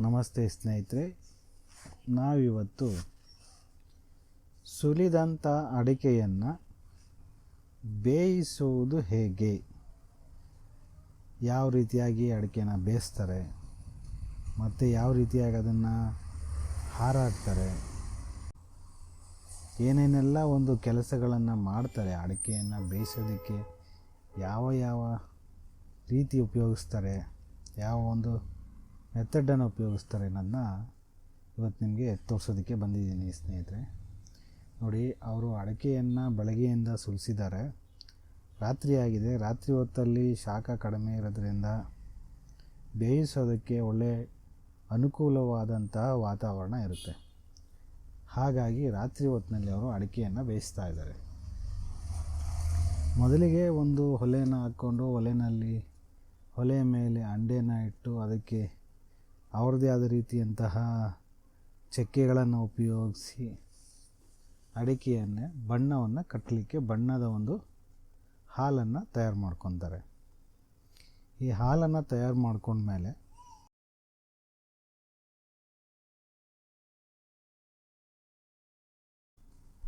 ನಮಸ್ತೆ ಸ್ನೇಹಿತರೆ, ನಾವಿವತ್ತು ಸುಲಿದಂಥ ಅಡಿಕೆಯನ್ನು ಬೇಯಿಸುವುದು ಹೇಗೆ? ಯಾವ ರೀತಿಯಾಗಿ ಅಡಿಕೆನ ಬೇಯಿಸ್ತಾರೆ? ಮತ್ತು ಯಾವ ರೀತಿಯಾಗಿ ಅದನ್ನು ಹಾರಾಡ್ತಾರೆ ಏನೇನೆಲ್ಲ ಒಂದು ಕೆಲಸಗಳನ್ನು ಮಾಡ್ತಾರೆ ಅಡಿಕೆಯನ್ನು ಬೇಯಿಸೋದಕ್ಕೆ? ಯಾವ ಯಾವ ರೀತಿ ಉಪಯೋಗಿಸ್ತಾರೆ? ಯಾವ ಒಂದು ಮೆಥಡನ್ನು ಉಪಯೋಗಿಸ್ತಾರೆ ಅನ್ನೋದನ್ನ ಇವತ್ತು ನಿಮಗೆ ತೋರಿಸೋದಕ್ಕೆ ಬಂದಿದ್ದೀನಿ ಸ್ನೇಹಿತರೆ. ನೋಡಿ, ಅವರು ಅಡಕೆಯನ್ನು ಬೆಳಗ್ಗೆಯಿಂದ ಸುಲಿಸಿದ್ದಾರೆ. ರಾತ್ರಿ ಆಗಿದೆ. ರಾತ್ರಿ ಹೊತ್ತಲ್ಲಿ ಶಾಖ ಕಡಿಮೆ ಇರೋದ್ರಿಂದ ಬೇಯಿಸೋದಕ್ಕೆ ಒಳ್ಳೆ ಅನುಕೂಲವಾದಂತಹ ವಾತಾವರಣ ಇರುತ್ತೆ. ಹಾಗಾಗಿ ರಾತ್ರಿ ಹೊತ್ತಿನಲ್ಲಿ ಅವರು ಅಡಿಕೆಯನ್ನು ಬೇಯಿಸ್ತಾ ಇದ್ದಾರೆ. ಮೊದಲಿಗೆ ಒಂದು ಒಲೆನ ಹಾಕ್ಕೊಂಡು ಒಲೆಯಲ್ಲಿ ಒಲೆಯ ಮೇಲೆ ಅಂಡೆನ ಇಟ್ಟು ಅದಕ್ಕೆ ಅವ್ರದ್ದೇ ಆದ ರೀತಿಯಂತಹ ಚಕ್ಕೆಗಳನ್ನು ಉಪಯೋಗಿಸಿ ಅಡಿಕೆಯನ್ನೇ, ಬಣ್ಣವನ್ನು ಕಟ್ಟಲಿಕ್ಕೆ ಬಣ್ಣದ ಒಂದು ಹಾಲನ್ನು ತಯಾರು ಮಾಡ್ಕೊತಾರೆ. ಈ ಹಾಲನ್ನು ತಯಾರು ಮಾಡ್ಕೊಂಡ್ಮೇಲೆ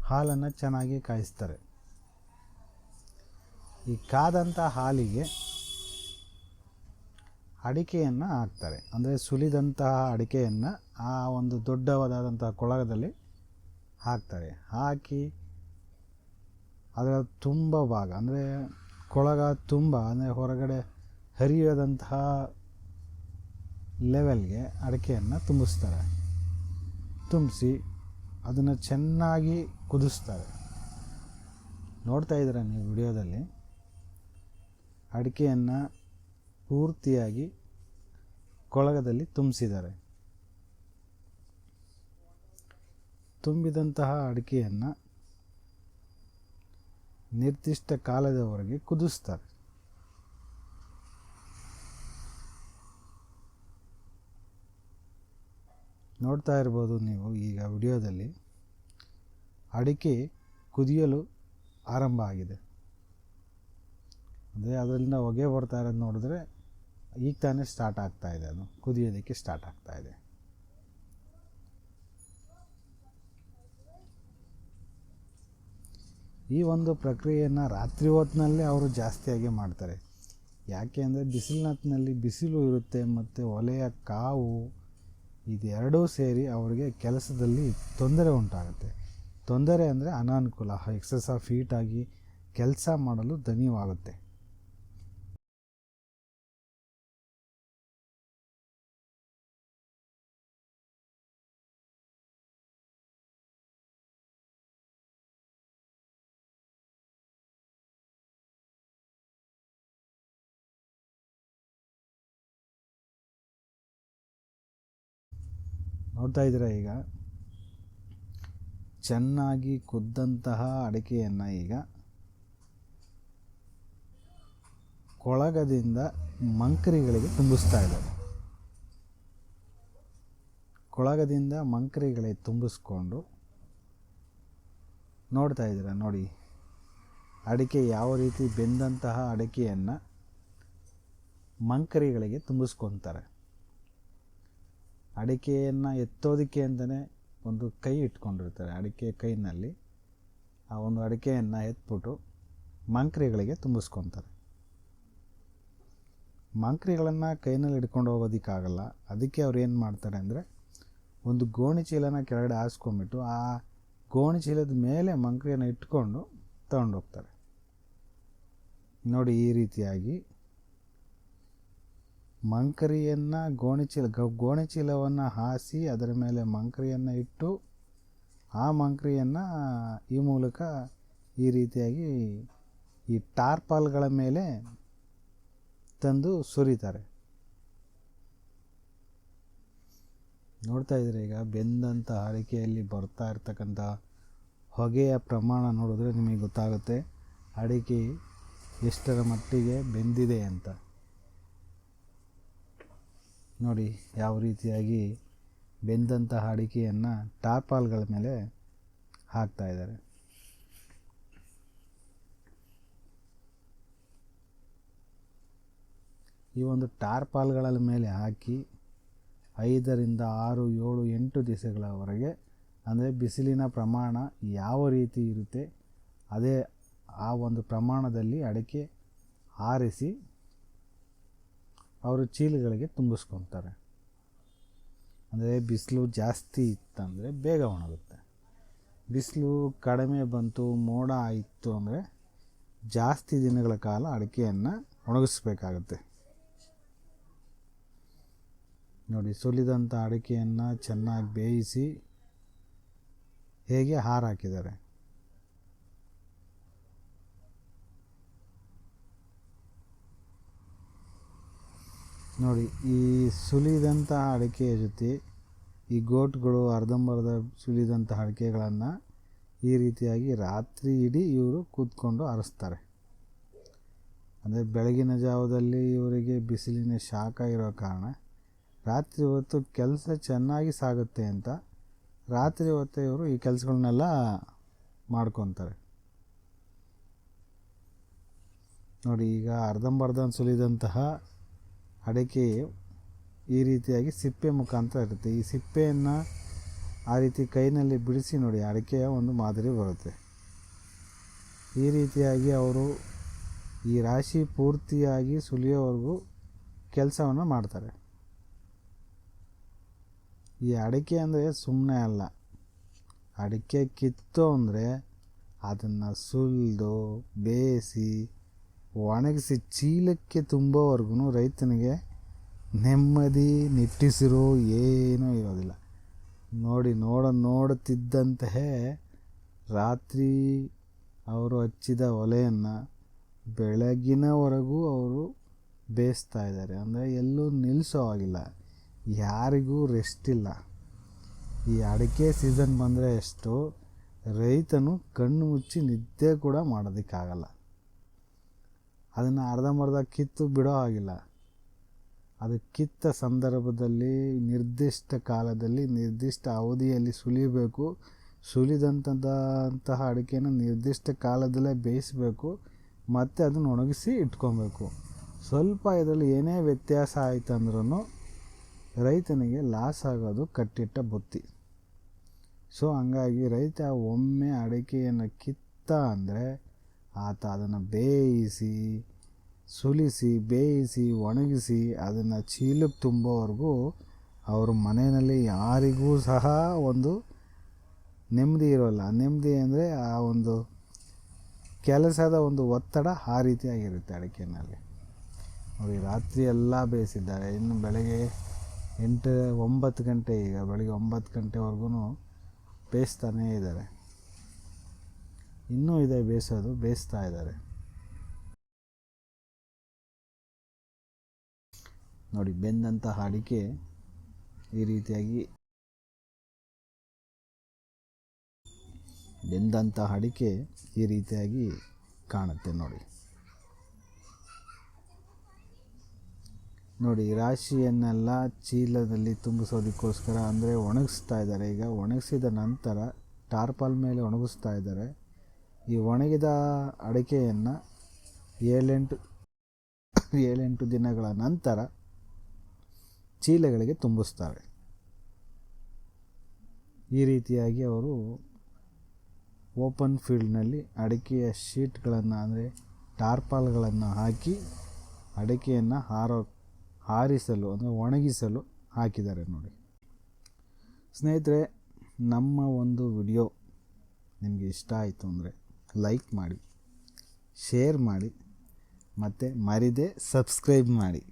ಹಾಲನ್ನು ಚೆನ್ನಾಗಿ ಕಾಯಿಸ್ತಾರೆ. ಈ ಕಾದಂಥ ಹಾಲಿಗೆ ಅಡಿಕೆಯನ್ನು ಹಾಕ್ತಾರೆ. ಅಂದರೆ ಸುಲಿದಂತಹ ಅಡಿಕೆಯನ್ನು ಆ ಒಂದು ದೊಡ್ಡವಾದಂತಹ ಕೊಳಗದಲ್ಲಿ ಹಾಕ್ತಾರೆ. ಹಾಕಿ ಅದರ ತುಂಬ ಭಾಗ, ಅಂದರೆ ಕೊಳಗ ತುಂಬ, ಅಂದರೆ ಹೊರಗಡೆ ಹರಿಯದಂತಹ ಲೆವೆಲ್ಗೆ ಅಡಿಕೆಯನ್ನು ತುಂಬಿಸ್ತಾರೆ. ತುಂಬಿಸಿ ಅದನ್ನು ಚೆನ್ನಾಗಿ ಕುದಿಸ್ತಾರೆ. ನೋಡ್ತಾ ಇದ್ದೀರ ನೀವು ವಿಡಿಯೋದಲ್ಲಿ? ಅಡಿಕೆಯನ್ನು ಪೂರ್ತಿಯಾಗಿ ಕೊಳಗದಲ್ಲಿ ತುಂಬಿಸಿದ್ದಾರೆ. ತುಂಬಿದಂತಹ ಅಡಿಕೆಯನ್ನು ನಿರ್ದಿಷ್ಟ ಕಾಲದವರೆಗೆ ಕುದಿಸ್ತಾರೆ. ನೋಡ್ತಾ ಇರ್ಬೋದು ನೀವು ಈಗ ವಿಡಿಯೋದಲ್ಲಿ ಅಡಿಕೆ ಕುದಿಯಲು ಆರಂಭ ಆಗಿದೆ. ಅದೇ ಅದರಿಂದ ಹೊಗೆ ಬರ್ತಾ ಇರೋದು ನೋಡಿದ್ರೆ ಈಗ ತಾನೇ ಸ್ಟಾರ್ಟ್ ಆಗ್ತಾ ಇದೆ ಅದು. ಕುದಿಯೋದಕ್ಕೆ ಸ್ಟಾರ್ಟ್ ಆಗ್ತಾ ಇದೆ. ಈ ಒಂದು ಪ್ರಕ್ರಿಯೆಯನ್ನು ರಾತ್ರಿ ಹೊತ್ತಿನಲ್ಲಿ ಅವರು ಜಾಸ್ತಿಯಾಗಿ ಮಾಡ್ತಾರೆ. ಯಾಕೆ ಅಂದರೆ ಬಿಸಿಲಿನತ್ತಿನಲ್ಲಿ ಬಿಸಿಲು ಇರುತ್ತೆ ಮತ್ತು ಒಲೆಯ ಕಾವು ಇದೆರಡೂ ಸೇರಿ ಅವರಿಗೆ ಕೆಲಸದಲ್ಲಿ ತೊಂದರೆ ಉಂಟಾಗುತ್ತೆ. ತೊಂದರೆ ಅಂದರೆ ಅನಾನುಕೂಲ ಎಕ್ಸಸ್ ಆಫ್ ಹೀಟ್ ಆಗಿ ಕೆಲಸ ಮಾಡಲು ದಣಿವಾಗುತ್ತೆ ನೋಡ್ತಾ ಇದ್ದೀರಾ ಈಗ? ಚೆನ್ನಾಗಿ ಕುದ್ದಂತಹ ಅಡಿಕೆಯನ್ನು ಈಗ ಕೊಳಗದಿಂದ ಮಂಕರಿಗಳಿಗೆ ತುಂಬಿಸ್ತಾ ಇದ್ದಾರೆ. ಕೊಳಗದಿಂದ ಮಂಕರಿಗಳಿಗೆ ತುಂಬಿಸ್ಕೊಂಡು ನೋಡ್ತಾ ಇದ್ದೀರ ನೋಡಿ, ಅಡಿಕೆ ಯಾವ ರೀತಿ ಬೆಂದಂತಹ ಅಡಿಕೆಯನ್ನು ಮಂಕರಿಗಳಿಗೆ ತುಂಬಿಸ್ಕೊತಾರೆ. ಅಡಿಕೆಯನ್ನು ಎತ್ತೋದಕ್ಕೆ ಅಂತಲೇ ಒಂದು ಕೈ ಇಟ್ಕೊಂಡಿರ್ತಾರೆ, ಅಡಿಕೆ ಕೈನಲ್ಲಿ. ಆ ಒಂದು ಅಡಿಕೆಯನ್ನು ಎತ್ಬಿಟ್ಟು ಮಂಕ್ರಿಗಳಿಗೆ ತುಂಬಿಸ್ಕೊತಾರೆ. ಮಂಕ್ರಿಗಳನ್ನು ಕೈನಲ್ಲಿ ಹಿಡ್ಕೊಂಡು ಹೋಗೋದಕ್ಕಾಗಲ್ಲ. ಅದಕ್ಕೆ ಅವ್ರು ಏನು ಮಾಡ್ತಾರೆ ಅಂದರೆ, ಒಂದು ಗೋಣಿ ಚೀಲನ ಕೆಳಗಡೆ ಹಾಸ್ಕೊಂಬಿಟ್ಟು ಆ ಗೋಣಿ ಚೀಲದ ಮೇಲೆ ಮಂಕ್ರಿಯನ್ನು ಇಟ್ಕೊಂಡು ತಗೊಂಡೋಗ್ತಾರೆ. ನೋಡಿ ಈ ರೀತಿಯಾಗಿ ಮಂಕರಿಯನ್ನು ಗೋಣಿಚೀಲ ಗೋಣಿಚೀಲವನ್ನು ಹಾಸಿ ಅದರ ಮೇಲೆ ಮಂಕರಿಯನ್ನು ಇಟ್ಟು ಆ ಮಂಕರಿಯನ್ನು ಈ ಮೂಲಕ ಈ ರೀತಿಯಾಗಿ ಈ ಟಾರ್ಪಾಲ್ಗಳ ಮೇಲೆ ತಂದು ಸುರಿತಾರೆ. ನೋಡ್ತಾ ಇದ್ದೀರಿ ಈಗ? ಬೆಂದಂಥ ಅಡಿಕೆಯಲ್ಲಿ ಬರ್ತಾ ಇರ್ತಕ್ಕಂಥ ಹೊಗೆಯ ಪ್ರಮಾಣ ನೋಡಿದ್ರೆ ನಿಮಗೆ ಗೊತ್ತಾಗುತ್ತೆ. ಅಡಿಕೆ ಎಷ್ಟರ ಮಟ್ಟಿಗೆ ಬೆಂದಿದೆ ಅಂತ. ನೋಡಿ ಯಾವ ರೀತಿಯಾಗಿ ಬೆಂದಂತಹ ಅಡಿಕೆಯನ್ನು ಟಾರ್ಪಾಲ್ಗಳ ಮೇಲೆ ಹಾಕ್ತಾ ಇದ್ದಾರೆ. ಈ ಒಂದು ಟಾರ್ಪಾಲ್ಗಳ ಮೇಲೆ ಹಾಕಿ ಐದರಿಂದ ಆರು, ಏಳು, ಎಂಟು ದಿವಸಗಳವರೆಗೆ ಅಂದರೆ ಬಿಸಿಲಿನ ಪ್ರಮಾಣ ಯಾವ ರೀತಿ ಇರುತ್ತೆ, ಅದೇ ಆ ಒಂದು ಪ್ರಮಾಣದಲ್ಲಿ ಅಡಿಕೆ ಆರಿಸಿ ಅವರು ಚೀಲಗಳಿಗೆ ತುಂಬಿಸ್ಕೊತಾರೆ. ಅಂದರೆ ಬಿಸಿಲು ಜಾಸ್ತಿ ಇತ್ತಂದರೆ ಬೇಗ ಒಣಗುತ್ತೆ. ಬಿಸಿಲು ಕಡಿಮೆ ಬಂತು, ಮೋಡ ಆಯಿತು ಅಂದರೆ ಜಾಸ್ತಿ ದಿನಗಳ ಕಾಲ ಅಡಿಕೆಯನ್ನು ಒಣಗಿಸ್ಬೇಕಾಗತ್ತೆ. ನೋಡಿ ಸುಲಿದಂಥ ಅಡಿಕೆಯನ್ನು ಚೆನ್ನಾಗಿ ಬೇಯಿಸಿ ಹೇಗೆ ಹಾರ ನೋಡಿ, ಈ ಸುಲಿದಂಥ ಅಡಿಕೆಯ ಜೊತೆ ಈ ಗೋಟ್ಗಳು, ಅರ್ಧಂಬರ್ಧ ಸುಲಿದಂಥ ಅಡಿಕೆಗಳನ್ನು ಈ ರೀತಿಯಾಗಿ ರಾತ್ರಿ ಇಡೀ ಇವರು ಕೂತ್ಕೊಂಡು ಅರಸ್ತಾರೆ. ಅಂದರೆ ಬೆಳಗಿನ ಜಾವದಲ್ಲಿ ಇವರಿಗೆ ಬಿಸಿಲಿನ ಶಾಖ ಇರೋ ಕಾರಣ ರಾತ್ರಿ ಹೊತ್ತು ಕೆಲಸ ಚೆನ್ನಾಗಿ ಸಾಗುತ್ತೆ ಅಂತ ರಾತ್ರಿ ಹೊತ್ತು ಇವರು ಈ ಕೆಲಸಗಳನ್ನೆಲ್ಲ ಮಾಡ್ಕೊತಾರೆ. ನೋಡಿ, ಈಗ ಅರ್ಧಂಬರ್ಧ ಸುಲಿದಂತಹ ಅಡಿಕೆ ಈ ರೀತಿಯಾಗಿ ಸಿಪ್ಪೆ ಮುಖಾಂತರ ಇರುತ್ತೆ. ಈ ಸಿಪ್ಪೆಯನ್ನು ಆ ರೀತಿ ಕೈನಲ್ಲಿ ಬಿಡಿಸಿ ನೋಡಿ, ಅಡಿಕೆಯ ಒಂದು ಮಾದರಿ ಬರುತ್ತೆ. ಈ ರೀತಿಯಾಗಿ ಅವರು ಈ ರಾಶಿ ಪೂರ್ತಿಯಾಗಿ ಸುಲಿಯೋವರೆಗೂ ಕೆಲಸವನ್ನು ಮಾಡ್ತಾರೆ. ಈ ಅಡಿಕೆ ಅಂದರೆ ಸುಮ್ಮನೆ ಅಲ್ಲ, ಅಡಿಕೆ ಕಿತ್ತು ಅಂದರೆ ಅದನ್ನು ಸುಲಿದು ಬೇಯಿಸಿ ಒಣಗಿಸಿ ಚೀಲಕ್ಕೆ ತುಂಬೋವರೆಗೂ ರೈತನಿಗೆ ನೆಮ್ಮದಿ ನಿಟ್ಟಿಸಿರು ಏನೂ ಇರೋದಿಲ್ಲ. ನೋಡಿ, ನೋಡ, ನೋಡುತ್ತಿದ್ದಂತೆಯೇ ರಾತ್ರಿ ಅವರು ಹಚ್ಚಿದ ಒಲೆಯನ್ನು ಬೆಳಗಿನವರೆಗೂ ಅವರು ಬೇಯಿಸ್ತಾ ಇದ್ದಾರೆ. ಅಂದರೆ ಎಲ್ಲೂ ನಿಲ್ಲಿಸೋ ಆಗಿಲ್ಲ ಯಾರಿಗೂ ರೆಸ್ಟ್ ಇಲ್ಲ. ಈ ಅಡಿಕೆ ಸೀಸನ್ ಬಂದರೆ ಎಷ್ಟು ರೈತನು ಕಣ್ಣು ಮುಚ್ಚಿ ನಿದ್ದೆ ಕೂಡ ಮಾಡೋದಕ್ಕಾಗಲ್ಲ. ಅದನ್ನು ಅರ್ಧಂಬರ್ಧ ಕಿತ್ತು ಬಿಡೋ ಆಗಿಲ್ಲ ಅದು ಕಿತ್ತ ಸಂದರ್ಭದಲ್ಲಿ ನಿರ್ದಿಷ್ಟ ಕಾಲದಲ್ಲಿ, ನಿರ್ದಿಷ್ಟ ಅವಧಿಯಲ್ಲಿ ಸುಲಿಬೇಕು. ಸುಲಿದಂಥದ್ದಂತಹ ಅಡಿಕೆನ ನಿರ್ದಿಷ್ಟ ಕಾಲದಲ್ಲೇ ಬೇಯಿಸಬೇಕು. ಮತ್ತು ಅದನ್ನು ಒಣಗಿಸಿ ಇಟ್ಕೊಬೇಕು. ಸ್ವಲ್ಪ ಇದರಲ್ಲಿ ಏನೇ ವ್ಯತ್ಯಾಸ ಆಯಿತು ಅಂದ್ರೂ ರೈತನಿಗೆ ಲಾಸ್ ಆಗೋದು ಕಟ್ಟಿಟ್ಟ ಬುತ್ತಿ. ಸೊ ಹಂಗಾಗಿ ರೈತ ಒಮ್ಮೆ ಅಡಿಕೆಯನ್ನು ಕಿತ್ತ ಅಂದರೆ ಆತ ಅದನ್ನು ಬೇಯಿಸಿ, ಸುಲಿಸಿ, ಬೇಯಿಸಿ, ಒಣಗಿಸಿ ಅದನ್ನು ಚೀಲಕ್ಕೆ ತುಂಬೋವರೆಗೂ ಅವ್ರ ಮನೆಯಲ್ಲಿ ಯಾರಿಗೂ ಸಹ ಒಂದು ನೆಮ್ಮದಿ ಇರೋಲ್ಲ. ನೆಮ್ಮದಿ ಅಂದರೆ ಆ ಒಂದು ಕೆಲಸದ ಒಂದು ಒತ್ತಡ ಆ ರೀತಿಯಾಗಿರುತ್ತೆ ಅಡಿಕೆನಲ್ಲಿ. ಅವ್ರಿಗೆ ರಾತ್ರಿ ಎಲ್ಲ ಬೇಯಿಸಿದ್ದಾರೆ. ಇನ್ನು ಬೆಳಗ್ಗೆ ಎಂಟು, ಒಂಬತ್ತು ಗಂಟೆ ಈಗ, ಬೆಳಗ್ಗೆ ಒಂಬತ್ತು ಗಂಟೆವರೆಗೂ ಬೇಯಿಸ್ತಾನೇ ಇದ್ದಾರೆ. ಇನ್ನೂ ಇದೆ ಬೇಯಿಸೋದು ಬೇಯಿಸ್ತಾ ಇದ್ದಾರೆ. ನೋಡಿ ಬೆಂದಂತಹ ಅಡಿಕೆ ಈ ರೀತಿಯಾಗಿ ಬೆಂದಂತಹ ಅಡಿಕೆ ಈ ರೀತಿಯಾಗಿ ಕಾಣುತ್ತೆ ನೋಡಿ. ನೋಡಿ, ರಾಶಿಯನ್ನೆಲ್ಲ ಚೀಲದಲ್ಲಿ ತುಂಬಿಸೋದಕ್ಕೋಸ್ಕರ ಅಂದರೆ ಒಣಗಿಸ್ತಾ ಇದ್ದಾರೆ. ಈಗ ಒಣಗಿಸಿದ ನಂತರ ಟಾರ್ಪಾಲ್ ಮೇಲೆ ಒಣಗಿಸ್ತಾ ಇದ್ದಾರೆ. ಈ ಒಣಗಿದ ಅಡಿಕೆಯನ್ನು ಏಳೆಂಟು ಏಳೆಂಟು ದಿನಗಳ ನಂತರ ಚೀಲಗಳಿಗೆ ತುಂಬಿಸ್ತಾರೆ. ಈ ರೀತಿಯಾಗಿ ಅವರು ಓಪನ್ ಫೀಲ್ಡ್ನಲ್ಲಿ ಅಡಿಕೆಯ ಶೀಟ್ಗಳನ್ನು ಅಂದರೆ ಟಾರ್ಪಾಲ್ಗಳನ್ನು ಹಾಕಿ ಅಡಿಕೆಯನ್ನು ಹಾರೋ, ಹಾರಿಸಲು ಅಂದರೆ ಒಣಗಿಸಲು ಹಾಕಿದ್ದಾರೆ ನೋಡಿ. ಸ್ನೇಹಿತರೆ, ನಮ್ಮ ಒಂದು ವಿಡಿಯೋ ನಿಮಗೆ ಇಷ್ಟ ಆಯಿತು ಅಂದರೆ ಲೈಕ್ ಮಾಡಿ ಶೇರ್ ಮಾಡಿ ಮತ್ತು ಮರಿದೇ ಸಬ್ಸ್ಕ್ರೈಬ್ ಮಾಡಿ.